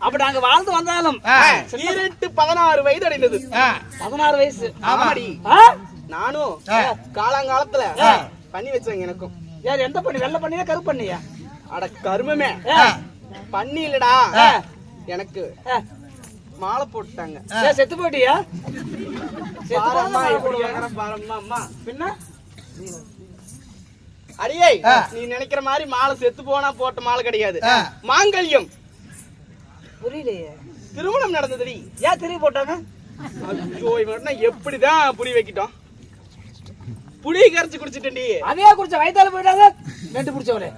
அப்ப நாங்க வாழ்ந்து வந்தாலும் ஆ. ஈரெட்டு பதினாறு வயது அடைந்தது. பதினாறு வயசு. ஆமாடி? நானும். காலாங்காலத்துல பண்ணி வச்சாங்க எனக்கும். யார் எந்த பண்ணி? வெள்ளை பண்ணியா கருப்பு பண்ணியா? அட கருமமே. பண்ணி இல்லடா. எனக்கு. மாலை போட்டுட்டாங்க. செத்து அம்மா பின்ன? அடியே. நீ நினைக்கிற மாதிரி மாலை செத்து போனா போட்ட மாலை கிடையாது. மாங்கல்யம். புரியலையே. திருமணம் நடந்ததுடி. ஏன் திரும்பி போட்டாங்க? ஐயோ இவன் எப்படிதான் புடி வைக்கிட்டோம் புளி கரைச்சு குடிச்சிட்டேன்டி. அதே குடிச்ச? வயித்தால போயிட்டாங்க. நெட்டு பிடிச்சவளே.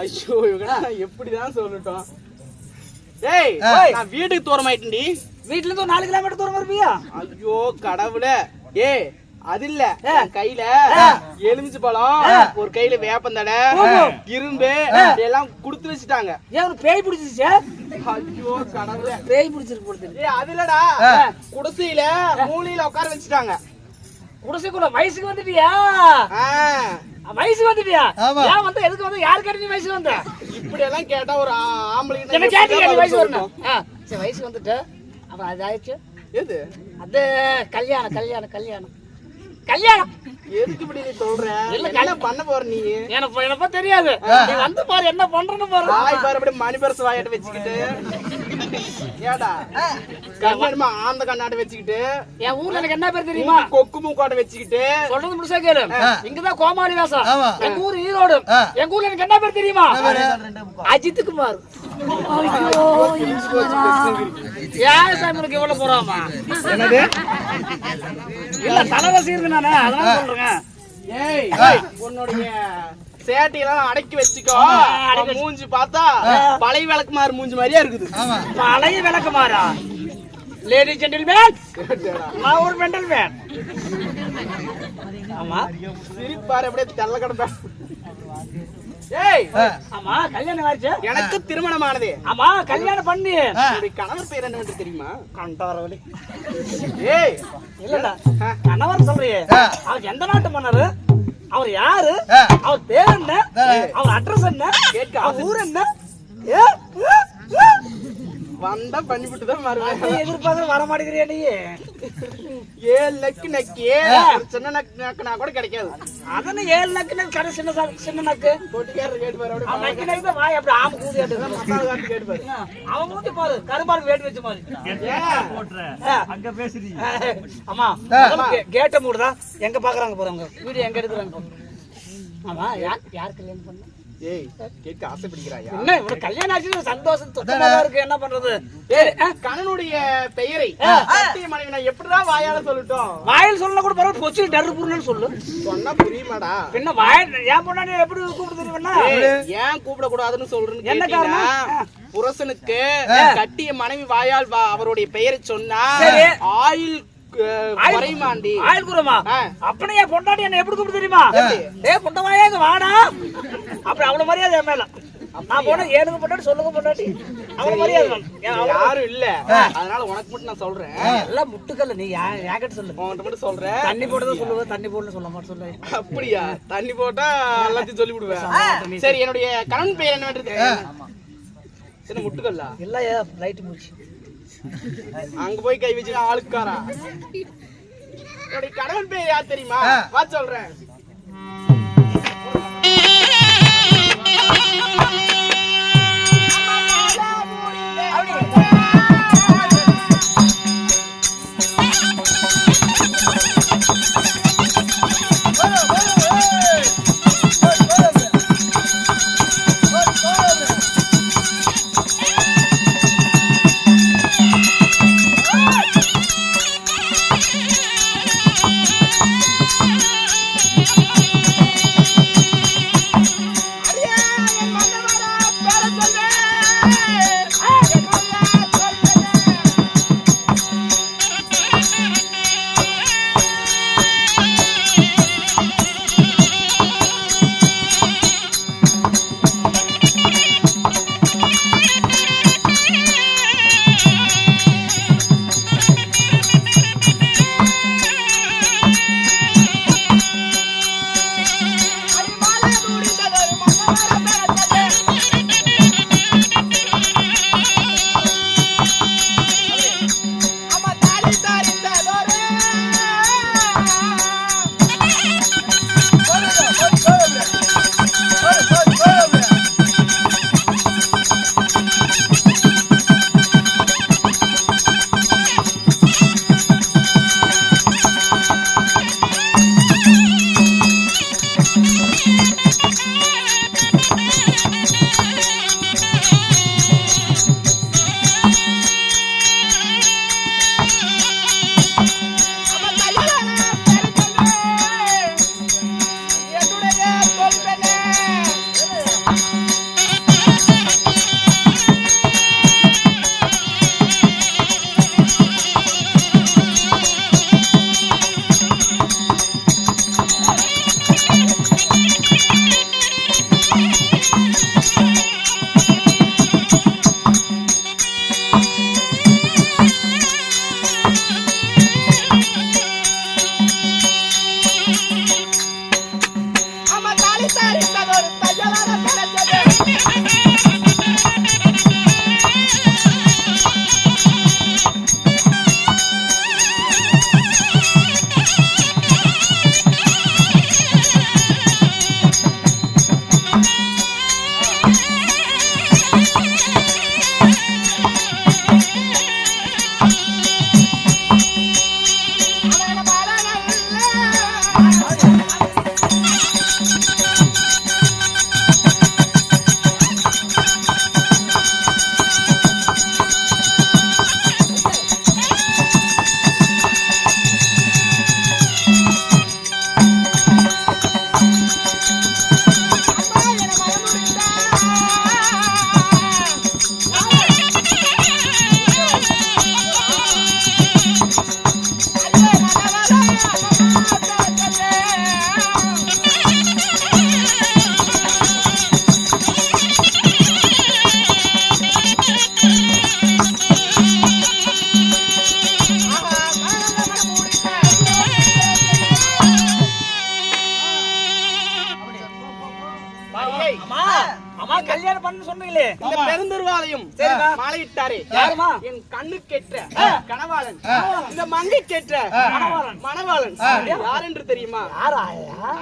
ஐயோ இவங்க எப்படிதான் சொல்லட்டும். ஏய். நான் வீட்டுக்கு தூரமாயிட்டேன்டி. வீட்டுல இருந்து நாலு கிலோமீட்டர் தூரம் இருப்பியா ஐயோ கடவுளே. ஏ அது இல்ல கையில எலுமிச்சை பழம் ஒரு கையில வேப்பந்தடை இரும்பு எல்லாம் குடுத்து வச்சுட்டாங்க. ஏன் பேய் பிடிச்சிச்சு ஐயோ கடவுளே. பேய் பிடிச்சிருக்கு போடுது ஏ அது இல்லடா. குடிசையில மூலையில உட்கார வச்சுட்டாங்க. குடிசைக்குள்ள வயசுக்கு வந்துட்டியா? வயசுக்கு வந்துட்டியா. ஏன் வந்து? எதுக்கு வந்து? யாரு கேட்டு நீ வயசுக்கு வந்த? இப்படி எல்லாம் கேட்டா ஒரு ஆ- ஆம்பளைக்கு தான் என்ன கேட்டு வயசு வரணும். சரி வயசு வந்துட்டு அப்புறம் அது ஆயிடுச்சு. எது? அது கல்யாணம் கல்யாணம் கல்யாணம். கல்யாணம். எதுக்கு இப்படி நீ சொல்ற? இல்ல, பண்ண போற நீ? எனக்கு தெரியாது? நீ வந்து பாரு என்ன பண்றன்னு பாரு. வாய் பாரு அப்படியே மணி பரிசு வாயாட்ட வச்சுக்கிட்டு. ஏடா கண்ணாடிமா ஆந்த கண்ணாடி வச்சுக்கிட்டு. என் ஊர்ல எனக்கு என்ன பேர் தெரியுமா? கொக்கு மூக்காட்ட வச்சுக்கிட்டு. சொல்றது முழுசா கேளு. இங்கதான் கோமாளி வேஷம். எங்க ஊர் ஈரோடு. எங்க ஊர்ல எனக்கு என்ன பேர் தெரியுமா? அஜித் குமார் ஏன் சாமி எவ்வளவு போறாமா? என்னது? இல்ல தலைவசி இருக்கு நானே அதனால சொல்றேன் ஏய் உன்னுடைய சேட்டையெல்லாம் அடக்கி வச்சுக்கோ. மூஞ்சி பார்த்தா பழைய விளக்குமாறு மூஞ்சி மாதிரியா இருக்குது. பழைய விளக்குமாரா லேடி ஜென்டில்மேன் நான் ஒரு மெண்டல் மேன் ஆமா. சிரிப்பாரு அப்படியே தெல்ல ஆமா கல்யாணம் ஆயிடுச்சு. எனக்கு திருமணமானது. ஆமா கல்யாணம் பண்ணி. கணவர் பேர் என்ன தெரியுமா? கண்டவரவழி ஏய் இல்லடா. கணவர் சொல்றியே. அவர் எந்த நாட்டு மன்னர்? அவர் யாரு. அவர் பேர் என்ன. அவர் அட்ரஸ் என்ன? கேட்க அவர் ஊர் என்ன? ஏ. வந்தா பண்ணிவிட்டு தான் வருவேன். நீ எதிர்பார்க்க வர மாட்டேங்கிறியா நீ? ஏழு நக்கு நக்கி சின்ன நக்கு நக்குனா கூட கிடைக்காது. அதன்னு ஏழு நக்கு கடை சின்ன நக்கு. பொட்டிக்காரர் கேட்டு பாரு அப்படியே அவன் நக்கி நக்கி தான் வாய் அப்படி ஆம கூதி மசாலா காட்டு கேட்டு பாரு அவன் மூஞ்சி பாரு கருமாருக்கு வேட்டு வச்ச மாதிரி. அங்க பேசுறீங்க ஆமா கேட்ட மூடுதா எங்க பாக்குறாங்க போறாங்க? வீடியோ எங்க எடுக்கிறாங்க. ஆமா யார் யார் கல்யாணம் பண்ண ஏய் கேட்க ஆசைப்படுகிறாயா? என்ன இவனுக்கு கல்யாணம் ஆச்சு சந்தோஷம் இருக்கு என்ன பண்றது? கணனுடைய பெயரை கட்டிய மனைவி நான் எப்படிதான் வாயால சொல்லட்டும்? வாயில் சொல்ல கூட பரவாயில்ல பொச்சு டர்ரு புருன்னு சொல்லு. சொன்னா புரியுமாடா? பின்ன வாயில் ஏன் பொண்ணாடி எப்படி கூப்பிட்டு தெரியுமா ஏன் கூப்பிட கூடாதுன்னு சொல்றேன்னு என்ன காரணம்? புருஷனுக்கு கட்டிய மனைவி வாயால் வா- அவருடைய பெயரை சொன்னா சரி. குறையுமாண்டி ஆயில் கூறமா என் பொண்டாட்டி என்ன எப்படி கூப்பிட்டு தெரியுமா? ஏ பொண்டவாயே இங்க வாடா. அப்படி அவ்வளவு மரியாதை என் மேல. நான் போன ஏனுங்க பொண்டாட்டி சொல்லுங்க பொண்டாட்டி. அவ்வளவு மரியாதை யாரும் இல்ல. அதனால உனக்கு மட்டும் நான் சொல்றேன். எல்லாம் முட்டுக்கல்ல நீ யா- யார்கிட்ட சொல்லு. உன்கிட்ட மட்டும் சொல்றேன். தண்ணி போட்டதான் சொல்லுவேன் தண்ணி போடல சொல்ல மாட்டேன் சொல்லு. அப்படியா? தண்ணி போட்டா எல்லாத்தையும் சொல்லி விடுவேன். சரி என்னுடைய கணவன் பெயர் என்னவென்று என்ன முட்டுக்கல்லா? இல்லையா லைட் முடிச்சு அங்க போய் கை வச்சு ஆளுக்காரா? என்னுடைய கணவன் பேர் யார் தெரியுமா. வா சொல்றேன். மாலையும். மாலையிட்டாரே? என் கண்ணுக்கேற்ற கனவாளன் இந்த மங்கைக்கேற்ற மணவாளன். மணவாளன் யார் என்று தெரியுமா?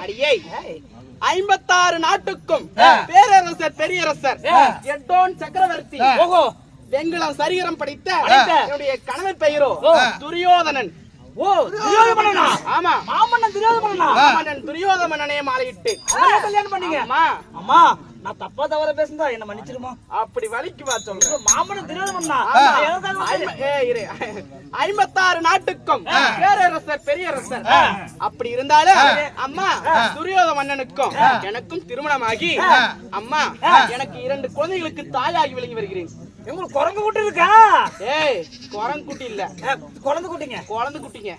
அடியை. ஐம்பத்தாறு நாட்டுக்கும் பேரரசர் பெரியரசர். எட்டோன் சக்கரவர்த்தி. ஓஹோ. வெங்குளம் சரிகரம் படித்த. என்னுடைய கணவர் பெயரோ? துரியோதனன். ஓ துரியோதமனா ஆமா. மாமன்னன் துரியோதமனா மாமன்னன் துரியோதமனே மாலையிட்டு. அவரே கல்யாணம் பண்ணீங்க? அம்மா நான் தப்பா தவற பேசுனதா? என்ன மன்னிச்சிருமா? அப்படி சொல்றேன். எதற்காக ஐம்ப- ஏய், இரு. ஐம்பத்தாறு நாட்டுக்கும் பேரரசர் பெரியரசர். அப்படி இருந்தாலும் அம்மா துரியோத மன்னனுக்கும் எனக்கும் திருமணமாகி அம்மா எனக்கு இரண்டு குழந்தைகளுக்கு தாயாகி விளங்கி வருகிறேன். உங்களுக்கு குரங்கு குட்டி இருக்கா? ஏய் குரங்குட்டி இல்ல. அஹ், குழந்தை குட்டிங்க. குழந்தை குட்டிங்க?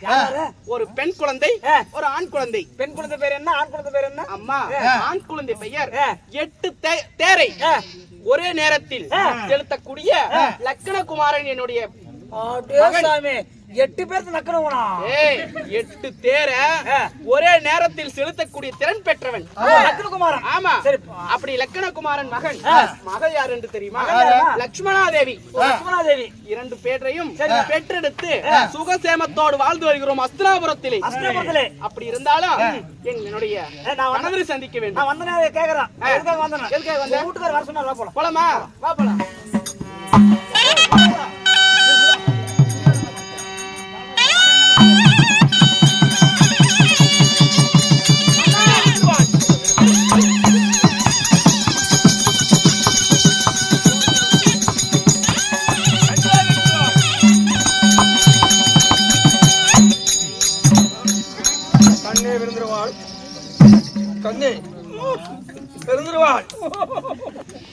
ஒரு பெண் குழந்தை ஒரு ஆண் குழந்தை. பெண் குழந்தை பேர் என்ன ஆண் குழந்தை பேர் என்ன? அம்மா ஆண் குழந்தை பெயர். எட்டு தேரை. ஒரே நேரத்தில் செலுத்தக்கூடிய லக்கணகுமாரன் என்னுடைய எட்டு பேருக்கு நக்கணும்னா? ஏய் எட்டு தேர ஒரே நேரத்தில் செலுத்தக்கூடிய திறன் பெற்றவன். நக்கனகுமாரன் ஆமா. சரி. அப்படி லக்கணகுமாரன் மகன். மகள் யார் என்று தெரியுமா? மகள் யாரா? லட்சுமணாதேவி லட்சுமணாதேவி இரண்டு பேரையும் பெற்றெடுத்து சுகசேமத்தோடு வாழ்ந்து வருகிறோம் அஸ்தினாபுரத்திலே அஸ்தினாபுரத்திலே. அப்படி இருந்தாலும் என் என்னுடைய ஏ, நான் வந்து- கணவரை சந்திக்க வேண்டும். நான் வந்தனே கேக்குறேன். எதுக்காக வந்தேன்? எதுக்காக வந்த? உங்க வீட்டுக்காரர் வர சொன்னா போலாம். போலாமா? வா போலாம்.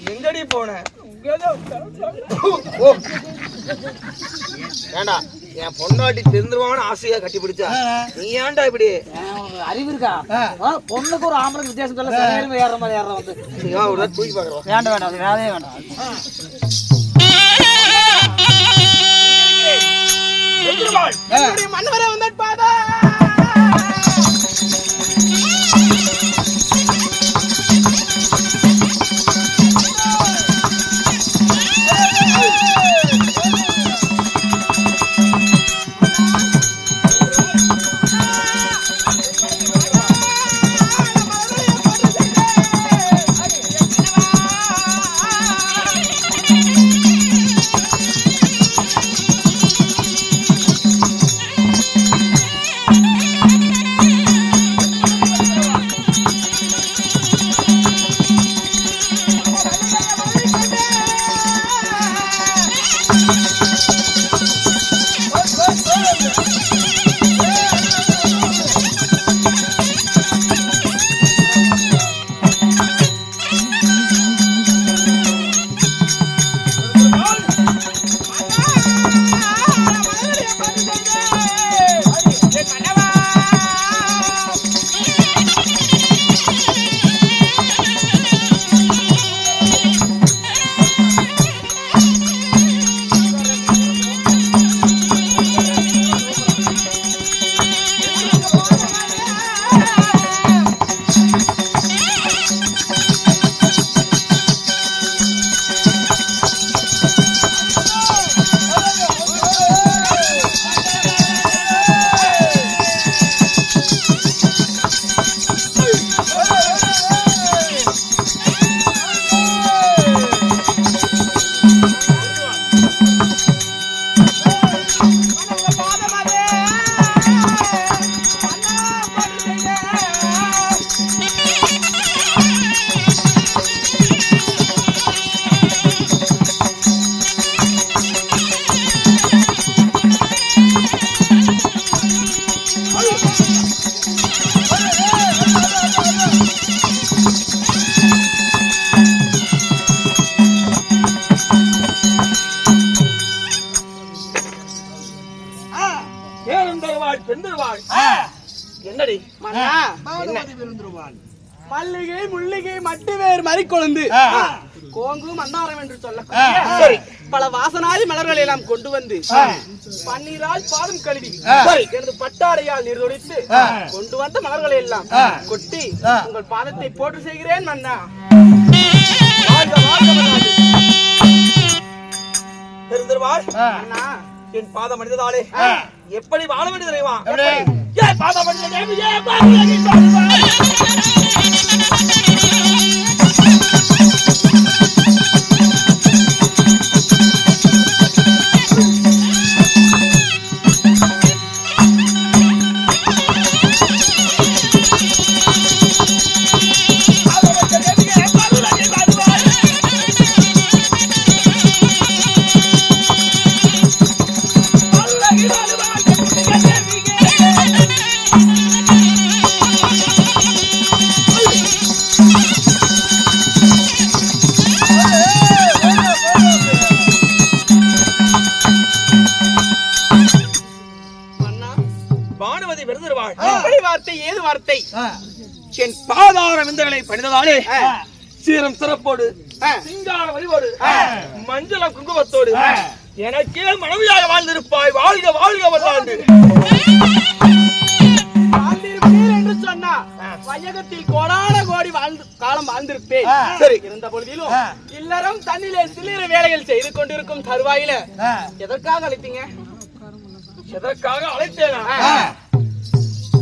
எங்கடி போன ஓ. ஏண்டா என் பொண்டாட்டி திருந்துருவான்னு ஆசையா கட்டி பிடிச்சா நீ ஏன்டா இப்படி அறிவு இருக்கா ஆ, பொண்ணுக்கு ஒரு ஆம்பளுக்கு வித்தியாசம் தெரியல சரி ஏற மாதிரி ஏற வந்து ஒரு தடவை தூக்கி பாக்குறோம் வேண்டாம் வேண்டாம் அது வேலையே வேண்டாம் வந்தாட் பாதா வேறு மறிக்கொழுந்து கோங்கு மந்தாரம் என்று சரி. பல வாசனாதி மலர்களை எல்லாம் கொண்டு வந்து பன்னீரால் பாதம் கழுவி எனது பட்டாடையால் நிர்வகித்து கொண்டு வந்த மலர்களை எல்லாம் கொட்டி உங்கள் பாதத்தை போட்டு செய்கிறேன் மன்னா. வருவார் அண்ணா என் பாதம் அணிந்ததாலே எப்படி வாழ வேண்டியது பாதம் வார்த்தை ஏது வார்த்தை? என் பாதார விந்தங்களை பணிந்ததாலே. சீரம் சிறப்போடு. சிங்கார வழிவோடு மஞ்சள குங்குமத்தோடு எனக்கே மனைவியாக வாழ்ந்திருப்பாய் வாழ்க வாழ்க என்று சொன்னா வையகத்தில் கோடான கோடி வாழ்ந்து காலம் வாழ்ந்திருப்பேன். சரி. இருந்த பொழுதிலும் இல்லறம் தண்ணிலே சில்லற வேலைகள் செய்து கொண்டிருக்கும் தருவாயில எதற்காக அழைத்தீங்க? எதற்காக அழைத்தேனா?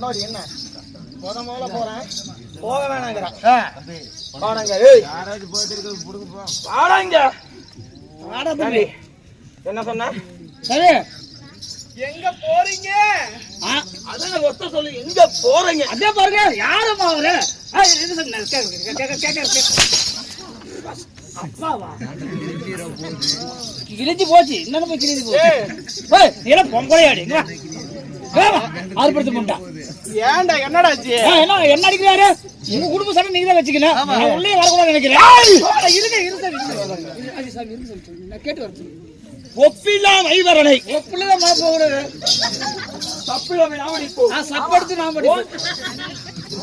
பொண்டாடி என்ன? முத முதல்ல போறேன். போக வேணாங்கிறான் வாடாங்க ஏய். வாடாங்க. வாடா தம்பி. என்ன சொன்ன? சரி. எங்க போறீங்க? அதான் ஒத்த சொல்லு. எங்க போறீங்க? அதே பாருங்க. யாரும் அவரு? கிழிஞ்சு போச்சு. என்னன்னு போய் கிழிஞ்சு போச்சு. ஏய், நீ என்ன பொம்பளையாடி. இங்க வா. இங்க வா. ஆறு படுத்து முட்டான் ஏன்டா என்னடா ஆச்சு என்ன என்ன அடிக்கிறாரு? உங்க குடும்ப சண்டை நீங்க தான் வச்சுக்கணும் நான் உள்ளே வரக்கூடாது நினைக்கிறேன். இருங்க இருங்க. நான் கேட்டு வரேன். ஒப்பில்லாம் ஐவரனை பிள்ளைதான் போகிறது தப்பிழமை நாமடி போ சப்படுத்து படிப்பேன்.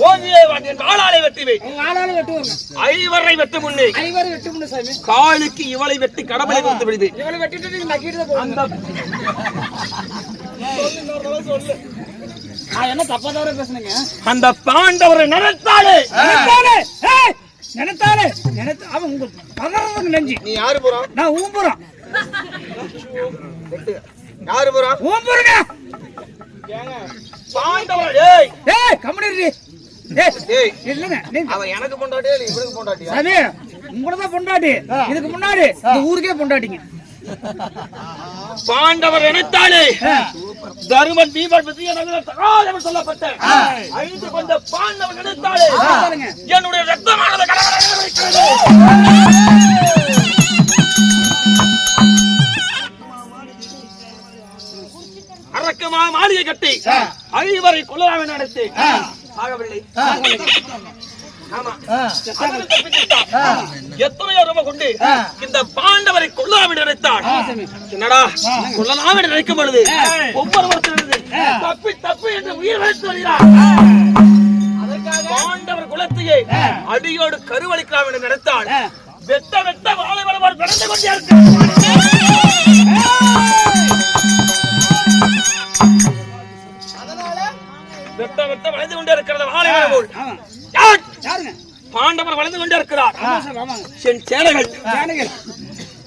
ஓவிய வாட்டின் வாளாலை வெட்டுவேன் உங்க ஆளால வெட்டுவாங்க. ஐவரை வெட்டு முன்னே. ஐவரும் வெட்டு முடியும் சாமி. காலுக்கு இவளை வெட்டி கடவுளை கொடுத்து விடுது இவளை வெட்டிட்டு நீங்க நக்கிட்டு தான் போகணும் நான் என்ன தப்பா தவிர பேசுனீங்க அந்த பாண்டவரை நினைத்தாலே நினைத்தாலே நினைத்தாலே நினைத்த அவன் பதறதுக்கு நெஞ்சு. நீ யாரு போறான் நான் ஊம்புறோம் யாரு போறான் ஊம்புறங்க பாண்டவர்? ஏய்! ஏய் கம்பெனி ஏய் ஏய் இல்லங்க நீங்க அவன் எனக்கு பொண்டாட்டியா இல்ல இவனுக்கு பொண்டாட்டியா? சாமி உங்களதான் தான் பொண்டாட்டி இதுக்கு முன்னாடி இந்த ஊருக்கே பொண்டாட்டிங்க. பாண்டவர் நினைத்தாலே தருமன் சகாதவன் சொல்லப்பட்ட ஐந்து கொண்ட பாண்டவர் நினைத்தாலே. என்னுடைய ரத்தமானது. அரக்கமா மாளிகை கட்டி ஐவரை கொள்ளலாமே நடத்தி ஆகவில்லை. எத்தனையோ ரூபா கொண்டு இந்த பாண்டவரை நினைத்தான் என்னடா? என்று நினைக்கும் பொழுது ஒவ்வொருவரும் தப்பி தப்பி என்று உயிர் வைத்து வருகிறார் பாண்டவர் குலத்தையே அடியோடு கருவளிக்கலாம் என்று நினைத்தால் வெட்ட வெட்ட வாழை வரவர் நடந்து கொண்டே இருக்கிறார். வெட்ட வெட்ட வளைந்து கொண்டே இருக்கிறது? யாருங்க? பாண்டவர் வளைந்து கொண்டே இருக்கிறார் ஆமா சார் ஆமாங்க என் சேனைகள்.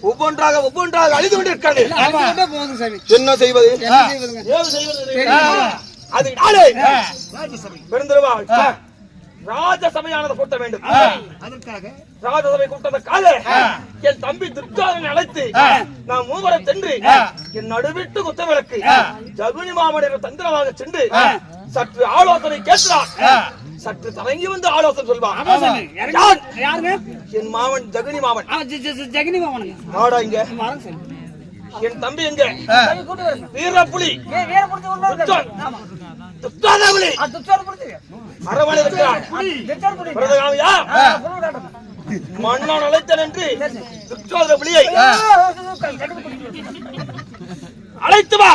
ஒவ்வொன்றாக ஒவ்வொன்றாக அழிந்து கொண்டிருக்கிறது. என்ன செய்வது? அது நாளே. பெருந்திருவாள். ராஜசபையானது கூட்ட வேண்டும். அதற்காக ராஜசபை கூட்டத்துக்காக என் தம்பி துர்காதனை அழைத்து நான் மூவரை சென்று என் நடுவிட்டு குத்தவிளக்கு ஜகுனி மாமனின் தந்திரமாக சென்று சற்று ஆலோசனை கேட்கிறான் சற்று தயங்கி வந்து ஆலோசனை யாருங்க என் மாமன் ஜகுனி மாமன். ஆ, ஜ- ஜ- ஜ- ஜெகனி மாமனுங்க நாடா இங்க? என் தம்பி எங்க? வீரப்புலி. புடிச்சு அரவணை இருக்கிறான் பிரதகாமியா. மன்னன் அழைத்தன் என்று துச்சாத புலியை. அழைத்து வா.